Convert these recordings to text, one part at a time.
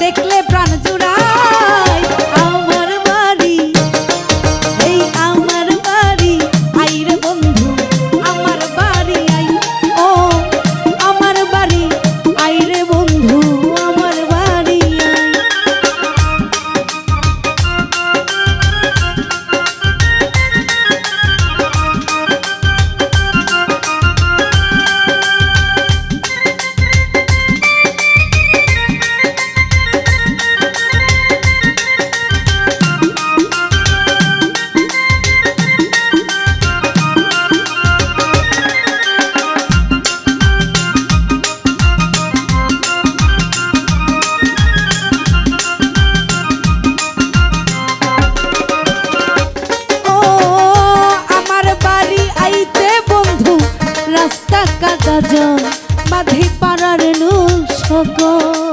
tecle. কাকা কাজ বাধি পাড়ার নু সকল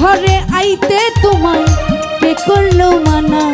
ঘরে আইতে তোমায় কে করল মানা?